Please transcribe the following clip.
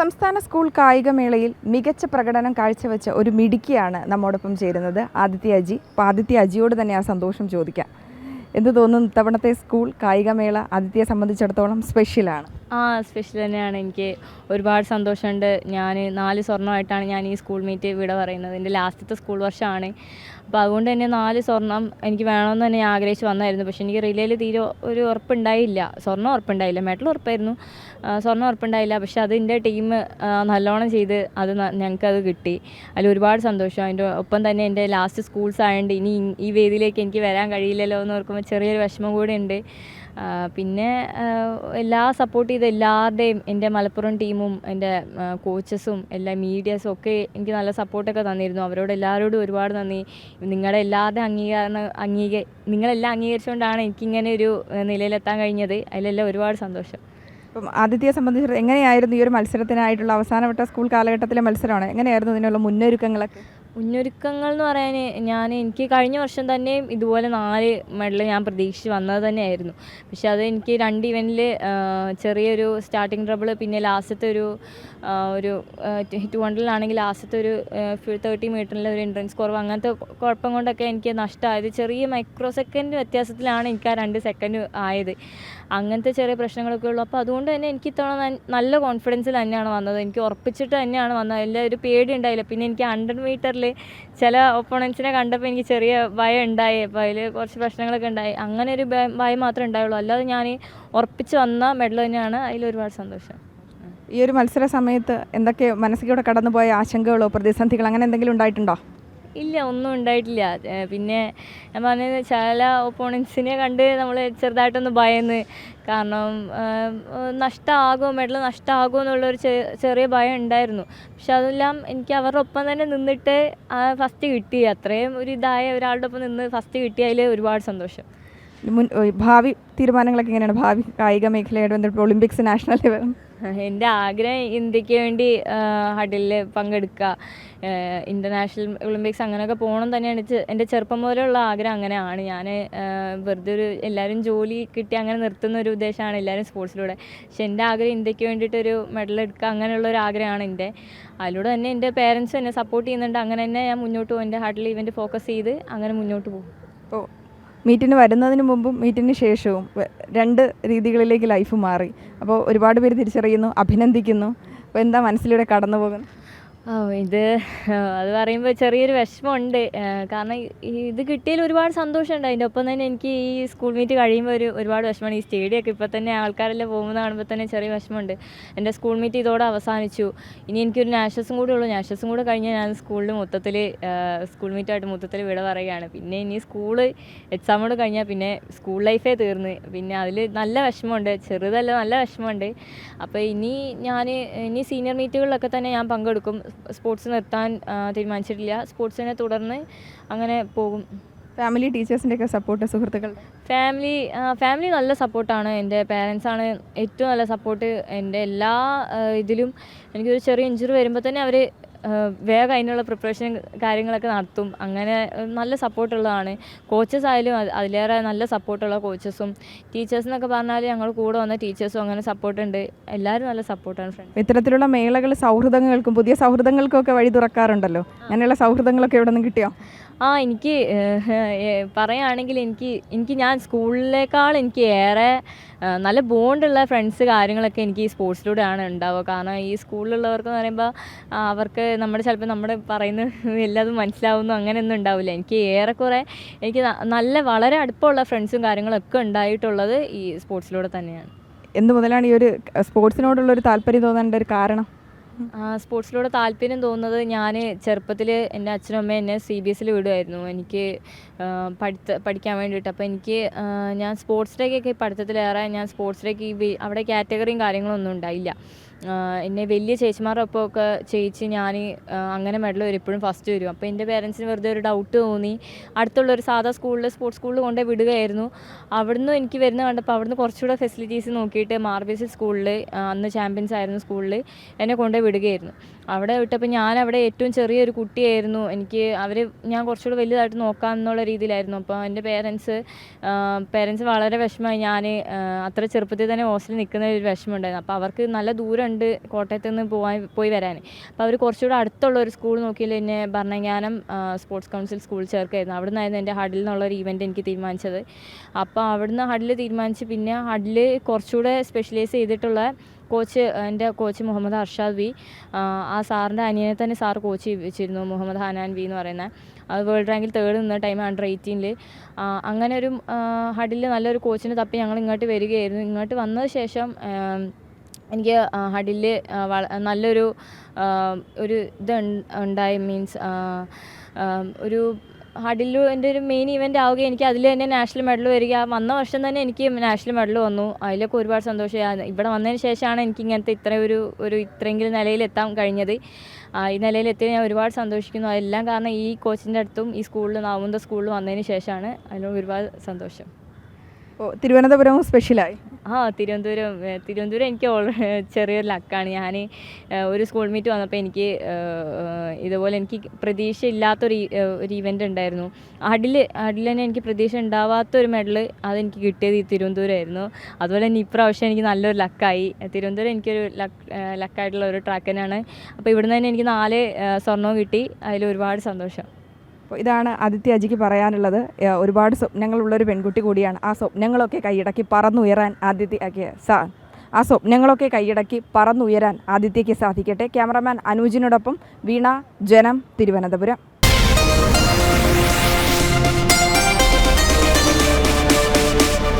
സംസ്ഥാന സ്കൂൾ കായികമേളയിൽ മികച്ച പ്രകടനം കാഴ്ചവെച്ച ഒരു മിടുക്കിയാണ് നമ്മോടൊപ്പം ചേരുന്നത്. ആദിത്യ അജി അപ്പോൾ ആദിത്യ അജിയോട് തന്നെ ആ സന്തോഷം ചോദിക്കാം. എന്ത് തോന്നുന്നു ഇത്തവണത്തെ സ്കൂൾ കായികമേള ആദിത്യയെ സംബന്ധിച്ചിടത്തോളം സ്പെഷ്യലാണ് ആ സ്പെഷ്യൽ തന്നെയാണ്. എനിക്ക് ഒരുപാട് സന്തോഷമുണ്ട്. ഞാൻ നാല് സ്വർണമായിട്ടാണ് ഞാൻ ഈ സ്കൂൾ മീറ്റ് ഇവിടെ പറയുന്നത്. എന്റെ ലാസ്റ്റത്തെ സ്കൂൾ വർഷമാണ്. അപ്പോൾ അതുകൊണ്ട് തന്നെ നാല് സ്വർണം എനിക്ക് വേണമെന്ന് തന്നെ ആഗ്രഹിച്ച് വന്നായിരുന്നു. പക്ഷേ എനിക്ക് റിലേയിൽ തീരെ ഒരു ഉറപ്പുണ്ടായില്ല. സ്വർണം ഉറപ്പുണ്ടായില്ല. മെഡൽ ഉറപ്പായിരുന്നു. സ്വർണം ഉറപ്പുണ്ടായില്ല. പക്ഷേ എന്റെ ടീം നല്ലോണം ചെയ്ത് അത് ഞങ്ങൾക്കത് കിട്ടി. അതിൽ ഒരുപാട് സന്തോഷം. അതിന്റെ ഒപ്പം തന്നെ എന്റെ ലാസ്റ്റ് സ്കൂൾസ് ആയതുകൊണ്ട് ഇനി ഈ വേദിയിലേക്ക് എനിക്ക് വരാൻ കഴിയില്ലല്ലോ എന്ന് ഓർക്കുമ്പോൾ ചെറിയൊരു വിഷമം കൂടെ ഉണ്ട്. പിന്നെ എല്ലാ സപ്പോർട്ട് ചെയ്ത എല്ലാവരുടെയും എന്റെ മലപ്പുറം ടീമും എന്റെ കോച്ചസും എല്ലാ മീഡിയസും ഒക്കെ എനിക്ക് നല്ല സപ്പോർട്ടൊക്കെ തന്നിരുന്നു. അവരോട് എല്ലാവരോടും ഒരുപാട് നന്ദി. നിങ്ങളുടെ എല്ലാവരുടെയും അംഗീകാരം അംഗീക നിങ്ങളെല്ലാം അംഗീകരിച്ചുകൊണ്ടാണ് എനിക്കിങ്ങനെ ഒരു നിലയിലെത്താൻ കഴിഞ്ഞത്. അതിലെല്ലാം ഒരുപാട് സന്തോഷം. അപ്പം ആദിത്യയെ സംബന്ധിച്ചിടത്തോളം എങ്ങനെയായിരുന്നു ഈ ഒരു മത്സരത്തിനായിട്ടുള്ള അവസാനവട്ട സ്കൂൾ കാലഘട്ടത്തിലെ മത്സരമാണ്? എങ്ങനെയായിരുന്നു ഇതിനുള്ള മുന്നൊരുക്കങ്ങളൊക്കെ? മുന്നൊരുക്കങ്ങൾ എന്ന് പറയാൻ ഞാൻ എനിക്ക് കഴിഞ്ഞ വർഷം തന്നെ ഇതുപോലെ നാല് മെഡൽ ഞാൻ പ്രതീക്ഷിച്ച് വന്നത് തന്നെയായിരുന്നു. പക്ഷെ അത് എനിക്ക് രണ്ട് ഇവന്റിൽ ചെറിയൊരു സ്റ്റാർട്ടിങ് ട്രബിൾ പിന്നെ ലാസ്റ്റത്തെ ഒരു ഒരു ടു ഹൺഡ്രഡിലാണെങ്കിൽ ലാസ്റ്റത്തെ ഒരു തേർട്ടി മീറ്ററിൽ ഒരു എൻട്രൻസ് കുറവ് അങ്ങനത്തെ കുഴപ്പം കൊണ്ടൊക്കെ എനിക്ക് നഷ്ടമായത് ചെറിയ മൈക്രോ സെക്കൻഡ് വ്യത്യാസത്തിലാണ് എനിക്ക് ആ രണ്ട് സെക്കൻഡ് ആയത്. അങ്ങനത്തെ ചെറിയ പ്രശ്നങ്ങളൊക്കെ ഉള്ളൂ. അപ്പോൾ അതുകൊണ്ട് തന്നെ എനിക്ക് ഇത്തവണ നല്ല കോൺഫിഡൻസിൽ തന്നെയാണ് വന്നത്. എനിക്ക് ഉറപ്പിച്ചിട്ട് തന്നെയാണ് വന്നത്. എല്ലാ ഒരു പേടി ഉണ്ടായില്ല. പിന്നെ എനിക്ക് ഹൺഡ്രഡ് മീറ്ററിൽ ചില ഒപ്പോണൻസിനെ കണ്ടപ്പോൾ എനിക്ക് ചെറിയ ഭയം ഉണ്ടായി. അപ്പോൾ അതിൽ കുറച്ച് പ്രശ്നങ്ങളൊക്കെ ഉണ്ടായി. അങ്ങനെ ഒരു ഭയം മാത്രമേ ഉണ്ടായുള്ളൂ. അല്ലാതെ ഞാൻ ഉറപ്പിച്ച് വന്ന മെഡൽ തന്നെയാണ്. അതിൽ ഒരുപാട് സന്തോഷം. ഈ ഒരു മത്സര സമയത്ത് എന്തൊക്കെ മനസ്സിലൂടെ കടന്നുപോയ ആശങ്കകളോ പ്രതിസന്ധികളോ അങ്ങനെ എന്തെങ്കിലും ഉണ്ടായിട്ടുണ്ടോ? ഇല്ല ഒന്നും ഉണ്ടായിട്ടില്ല. പിന്നെ ഞാൻ പറഞ്ഞത് ചില ഒപ്പോണൻസിനെ കണ്ട് നമ്മൾ ചെറുതായിട്ടൊന്ന് ഭയന്ന്. കാരണം നഷ്ടമാകുമോ മെഡൽ നഷ്ടമാകുമോ എന്നുള്ളൊരു ചെറിയ ഭയം ഉണ്ടായിരുന്നു. പക്ഷെ അതെല്ലാം എനിക്ക് അവരുടെ ഒപ്പം തന്നെ നിന്നിട്ട് ഫസ്റ്റ് കിട്ടി. അത്രയും ഒരു ഇതായ ഒരാളുടെ ഒപ്പം നിന്ന് ഫസ്റ്റ് കിട്ടിയതിൽ ഒരുപാട് സന്തോഷം. മുൻ ഭാവി തീരുമാനങ്ങളൊക്കെ എങ്ങനെയാണ്? ഭാവി കായിക മേഖലയായിട്ട് ബന്ധപ്പെട്ട് ഒളിമ്പിക്സ് നാഷണൽ ലെവൽ? എന്റെ ആഗ്രഹം ഇന്ത്യയ്ക്ക് വേണ്ടി ഹഡിലിൽ പങ്കെടുക്കുക. ഇന്റർനാഷണൽ ഒളിമ്പിക്സ് അങ്ങനെയൊക്കെ പോകണം തന്നെയാണ്. എന്റെ ചെറുപ്പം മുതലുള്ള ആഗ്രഹം അങ്ങനെയാണ്. ഞാൻ വെറുതെ ഒരു എല്ലാവരും ജോലി കിട്ടി അങ്ങനെ നിർത്തുന്ന ഒരു ഉദ്ദേശമാണ് എല്ലാവരും സ്പോർട്സിലൂടെ. പക്ഷെ എന്റെ ആഗ്രഹം ഇന്ത്യയ്ക്ക് വേണ്ടിയിട്ടൊരു മെഡൽ എടുക്കുക അങ്ങനെയുള്ള ഒരു ആഗ്രഹമാണ് എന്റെ. അതിലൂടെ തന്നെ എന്റെ പേരൻസ് എന്നെ സപ്പോർട്ട് ചെയ്യുന്നുണ്ട്. അങ്ങനെ തന്നെ ഞാൻ മുന്നോട്ട് പോകും എന്റെ ഹഡിൽ ഇവന്റ് ഫോക്കസ് ചെയ്ത് അങ്ങനെ മുന്നോട്ട് പോകും. അപ്പോൾ മീറ്റിന് വരുന്നതിന് മുമ്പും മീറ്റിന് ശേഷവും രണ്ട് രീതികളിലേക്ക് ലൈഫ് മാറി. അപ്പോൾ ഒരുപാട് പേര് തിരിച്ചറിയുന്നു അഭിനന്ദിക്കുന്നു. അപ്പോൾ എന്താ മനസ്സിലൂടെ കടന്നു പോകുന്നത് ഓ ഇത് അത് പറയുമ്പോൾ ചെറിയൊരു വിഷമമുണ്ട്. കാരണം ഇത് കിട്ടിയതിൽ ഒരുപാട് സന്തോഷമുണ്ട്. അതിന്റെ ഒപ്പം തന്നെ എനിക്ക് ഈ സ്കൂൾ മീറ്റ് കഴിയുമ്പോൾ ഒരു ഒരുപാട് വിഷമമാണ്. ഈ സ്റ്റേഡിയമൊക്കെ ഇപ്പോൾ തന്നെ ആൾക്കാരെല്ലാം പോകുന്നത് കാണുമ്പോൾ തന്നെ ചെറിയ വിഷമമുണ്ട്. എന്റെ സ്കൂൾ മീറ്റ് ഇതോടെ അവസാനിച്ചു. ഇനി എനിക്കൊരു നാഷസും കൂടെ ഉള്ളൂ. നാഷസും കൂടെ കഴിഞ്ഞാൽ ഞാൻ സ്കൂളിൽ മൊത്തത്തിൽ സ്കൂൾ മീറ്റായിട്ട് മൊത്തത്തിൽ വിട പറയുകയാണ്. പിന്നെ ഇനി സ്കൂൾ എക്സാമോട് കഴിഞ്ഞാൽ പിന്നെ സ്കൂൾ ലൈഫേ തീർന്ന്. പിന്നെ അതിൽ നല്ല വിഷമമുണ്ട്. ചെറുതല്ല നല്ല വിഷമമുണ്ട്. അപ്പോൾ ഇനി ഞാൻ ഇനി സീനിയർ മീറ്റുകളിലൊക്കെ തന്നെ ഞാൻ പങ്കെടുക്കും. സ്പോർട്സ് നിർത്താൻ തീരുമാനിച്ചിട്ടില്ല. സ്പോർട്സിനെ തുടർന്ന് അങ്ങനെ പോകും. ഫാമിലി ടീച്ചേഴ്സിന്റെ ഒക്കെ സപ്പോർട്ട് സുഹൃത്തുക്കൾ? ഫാമിലി ഫാമിലി നല്ല സപ്പോർട്ടാണ് എന്റെ പേരൻസാണ് ഏറ്റവും നല്ല സപ്പോർട്ട് എന്റെ എല്ലാ ഇതിലും എനിക്കൊരു ചെറിയ ഇഞ്ചുറി വരുമ്പോൾ തന്നെ അവർ വേഗം അതിനുള്ള പ്രിപ്പറേഷൻ കാര്യങ്ങളൊക്കെ നടത്തും. അങ്ങനെ നല്ല സപ്പോർട്ടുള്ളതാണ് കോച്ചസ് ആയാലും അതിലേറെ നല്ല സപ്പോർട്ടുള്ള കോച്ചസും ടീച്ചേഴ്സ് എന്നൊക്കെ പറഞ്ഞാൽ ഞങ്ങൾ കൂടെ വന്ന ടീച്ചേഴ്സും അങ്ങനെ സപ്പോർട്ടുണ്ട് എല്ലാവരും നല്ല സപ്പോർട്ടാണ് ഫ്രണ്ട് ഇത്തരത്തിലുള്ള മേളകൾ സൗഹൃദങ്ങൾക്കും പുതിയ സൗഹൃദങ്ങൾക്കും ഒക്കെ വഴി തുറക്കാറുണ്ടല്ലോ? അങ്ങനെയുള്ള സൗഹൃദങ്ങളൊക്കെ എവിടെ നിന്ന് കിട്ടിയോ? ആ എനിക്ക് പറയുകയാണെങ്കിൽ എനിക്ക് എനിക്ക് ഞാൻ സ്കൂളിലേക്കാൾ എനിക്ക് ഏറെ നല്ല ബോണ്ടുള്ള ഫ്രണ്ട്സ് കാര്യങ്ങളൊക്കെ എനിക്ക് ഈ സ്പോർട്സിലൂടെയാണ് ഉണ്ടാവുക. കാരണം ഈ സ്കൂളിലുള്ളവർക്ക് എന്ന് പറയുമ്പോൾ അവർക്ക് നമ്മുടെ ചിലപ്പോൾ നമ്മുടെ പറയുന്ന എല്ലാതും മനസ്സിലാവുന്നു അങ്ങനെയൊന്നും ഉണ്ടാവില്ല. എനിക്ക് ഏറെക്കുറെ എനിക്ക് നല്ല വളരെ അടുപ്പമുള്ള ഫ്രണ്ട്സും കാര്യങ്ങളൊക്കെ ഉണ്ടായിട്ടുള്ളത് ഈ സ്പോർട്സിലൂടെ തന്നെയാണ്. എന്ത് മുതലാണ് ഈ ഒരു സ്പോർട്സിനോടുള്ള ഒരു താല്പര്യം തോന്നേണ്ട ഒരു കാരണം? സ്പോർട്സിലൂടെ താല്പര്യം തോന്നുന്നത് ഞാൻ ചെറുപ്പത്തിൽ എന്റെ അച്ഛനും അമ്മയും എന്നെ സി ബി എസിൽ വിടുമായിരുന്നു എനിക്ക് പഠിത്ത പഠിക്കാൻ വേണ്ടിയിട്ട്. അപ്പോൾ എനിക്ക് ഞാൻ സ്പോർട്സിലേക്കൊക്കെ പഠിത്തത്തിലേറെ ഞാൻ സ്പോർട്സിലേക്ക് അവിടെ കാറ്റഗറിയും കാര്യങ്ങളൊന്നും ഉണ്ടായില്ല. എന്നെ വലിയ ചേച്ചിമാരുടെ ഒപ്പമൊക്കെ ചേച്ചി ഞാൻ അങ്ങനെ മെഡൽ വരും ഇപ്പോഴും ഫസ്റ്റ് വരും. അപ്പോൾ എന്റെ പേരൻസിന് വെറുതെ ഒരു ഡൗട്ട് തോന്നി. അടുത്തുള്ള ഒരു സാധാ സ്കൂളിൽ സ്പോർട്സ് സ്കൂളിൽ കൊണ്ടേ വിടുകയായിരുന്നു. അവിടുന്ന് എനിക്ക് വരുന്ന കണ്ടപ്പോൾ അവിടുന്ന് കുറച്ചുകൂടെ ഫെസിലിറ്റീസ് നോക്കിയിട്ട് മാർബിൾസ് സ്കൂളിൽ അന്ന് ചാമ്പ്യൻസ് ആയിരുന്നു സ്കൂളിൽ എന്നെ കൊണ്ടേ വിടുകയായിരുന്നു. അവിടെ വിട്ടപ്പോൾ ഞാൻ അവിടെ ഏറ്റവും ചെറിയൊരു കുട്ടിയായിരുന്നു. എനിക്ക് അവർ ഞാൻ കുറച്ചുകൂടെ വലുതായിട്ട് നോക്കാം എന്നുള്ള രീതിയിലായിരുന്നു. അപ്പോൾ എന്റെ പേരൻസ് പേരൻസ് വളരെ വിഷമമായി. ഞാൻ അത്ര ചെറുപ്പത്തിൽ തന്നെ ഹോസ്റ്റലിൽ നിൽക്കുന്ന ഒരു വിഷമമുണ്ടായിരുന്നു അപ്പോൾ അവർക്ക് നല്ല ദൂരം ഉണ്ട് കോട്ടയത്ത് നിന്ന് പോകാൻ പോയി വരാൻ. അപ്പോൾ അവർ കുറച്ചുകൂടെ അടുത്തുള്ള ഒരു സ്കൂൾ നോക്കിയാൽ എന്നെ ഭരണജ്ഞാനം സ്പോർട്സ് കൗൺസിൽ സ്കൂൾ ചേർക്കായിരുന്നു. അവിടെ നിന്നായിരുന്നു എന്റെ ഹഡിൽ എന്നുള്ള ഒരു ഇവന്റ് എനിക്ക് തീരുമാനിച്ചത്. അപ്പോൾ അവിടുന്ന് ഹഡിൽ തീരുമാനിച്ച് പിന്നെ ഹഡിൽ കുറച്ചുകൂടെ സ്പെഷ്യലൈസ് ചെയ്തിട്ടുള്ള കോച്ച് എന്റെ കോച്ച് മുഹമ്മദ് അർഷാദ് വി ആ, സാറിന്റെ അനിയനെ തന്നെ സാർ കോച്ച് ചെയ്യിപ്പിച്ചിരുന്നു മുഹമ്മദ് ഹനാൻ വി എന്ന് പറയുന്ന. അത് വേൾഡ് റാങ്കിൽ തേർഡ് നിന്ന ടൈം അണ്ടർ എയ്റ്റീനിൽ അങ്ങനെ ഒരു ഹഡിൽ നല്ലൊരു കോച്ചിനെ തപ്പി ഞങ്ങൾ ഇങ്ങോട്ട് വരികയായിരുന്നു. ഇങ്ങോട്ട് വന്ന ശേഷം എനിക്ക് ഹഡിൽ നല്ലൊരു ഒരു ഇത് ഉണ്ടായി മീൻസ് ഒരു ഹഡിൽ എന്റെ ഒരു മെയിൻ ഇവന്റ് ആവുകയും എനിക്ക് അതിൽ തന്നെ നാഷണൽ മെഡൽ വരിക. വന്ന വർഷം തന്നെ എനിക്ക് നാഷണൽ മെഡൽ വന്നു. അതിലൊക്കെ ഒരുപാട് സന്തോഷമായി. ഇവിടെ വന്നതിന് ശേഷമാണ് എനിക്ക് ഇങ്ങനത്തെ ഇത്ര ഒരു ഒരു ഇത്രയെങ്കിലും നിലയിലെത്താൻ കഴിഞ്ഞത്. ഈ നിലയിലെത്തി ഞാൻ ഒരുപാട് സന്തോഷിക്കുന്നു. അതെല്ലാം കാരണം ഈ കോച്ചിന്റെ അടുത്തും ഈ സ്കൂളിൽ നാവുന്ന സ്കൂളിൽ വന്നതിന് ശേഷമാണ് അതിന് ഒരുപാട് സന്തോഷം. ഓ തിരുവനന്തപുരം സ്പെഷ്യലായി ആ തിരുവനന്തപുരം തിരുവനന്തപുരം എനിക്ക് ഓൾ ചെറിയൊരു ലക്കാണ്. ഞാൻ ഒരു സ്കൂൾ മീറ്റ് വന്നപ്പോൾ എനിക്ക് ഇതുപോലെ എനിക്ക് പ്രതീക്ഷ ഇല്ലാത്തൊരു ഒരു ഇവന്റ് ഉണ്ടായിരുന്നു. അടിൽ അടിൽ തന്നെ എനിക്ക് പ്രതീക്ഷ ഉണ്ടാവാത്തൊരു മെഡൽ അതെനിക്ക് കിട്ടിയത് ഈ തിരുവനന്തപുരമായിരുന്നു അതുപോലെ തന്നെ ഇപ്രാവശ്യം എനിക്ക് നല്ലൊരു ലക്കായി. തിരുവനന്തപുരം എനിക്കൊരു ലക്ക് ലക്കായിട്ടുള്ള ഒരു ട്രാക്ക് തന്നെയാണ്. അപ്പോൾ ഇവിടുന്ന് തന്നെ എനിക്ക് നാല് സ്വർണവും കിട്ടി. അതിൽ ഒരുപാട് സന്തോഷം. അപ്പോൾ ഇതാണ് ആദിത്യ അജിക്ക് പറയാനുള്ളത്. ഒരുപാട് സ്വപ്നങ്ങളുള്ളൊരു പെൺകുട്ടി കൂടിയാണ്. ആ സ്വപ്നങ്ങളൊക്കെ കൈയടക്കി പറന്നുയരാൻ ആദിത്യയ്ക്ക് സാ ആ സ്വപ്നങ്ങളൊക്കെ കൈയടക്കി പറന്നുയരാൻ ആദിത്യയ്ക്ക് സാധിക്കട്ടെ. ക്യാമറമാൻ അനൂജിനോടൊപ്പം വീണ ജനം തിരുവനന്തപുരം.